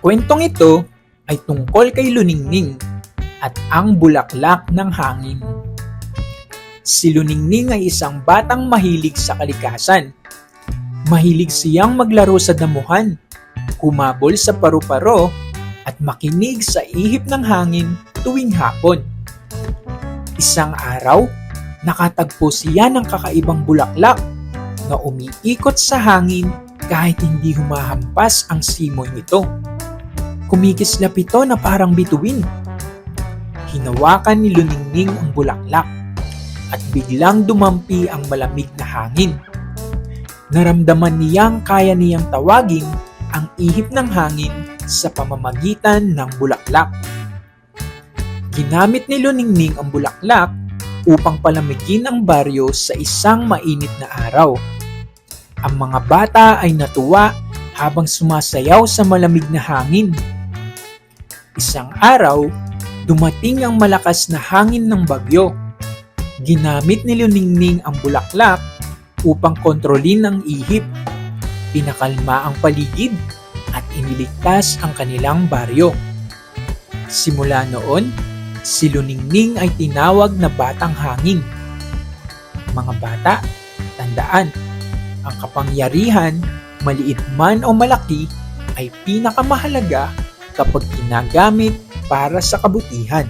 kwentong ito ay tungkol kay Luningning at ang bulaklak ng hangin. Si Luningning ay isang batang mahilig sa kalikasan. Mahilig siyang maglaro sa damuhan, kumabol sa paru-paro at makinig sa ihip ng hangin tuwing hapon. Isang araw, nakatagpo siya ng kakaibang bulaklak na umiikot sa hangin kahit hindi humahampas ang simoy nito. Kumikislap ito na parang bituin. Hinawakan ni Luningning ang bulaklak at biglang dumampi ang malamig na hangin. Naramdaman niyang kaya niyang tawagin ang ihip ng hangin sa pamamagitan ng bulaklak. Ginamit ni Luningning ang bulaklak upang palamigin ang baryo sa isang mainit na araw. Ang mga bata ay natuwa habang sumasayaw sa malamig na hangin. Isang araw, dumating ang malakas na hangin ng bagyo. Ginamit ni Luningning ang bulaklak upang kontrolin ang ihip. Pinakalma ang paligid at iniligtas ang kanilang baryo. Simula noon, si Luningning ay tinawag na Batang Hangin. Mga bata, tandaan, ang kapangyarihan, maliit man o malaki, ay pinakamahalaga kapag ginagamit para sa kabutihan.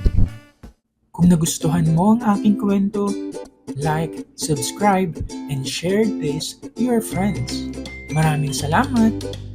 Kung nagustuhan mo ang aking kwento, like, subscribe, and share this to your friends. Maraming salamat!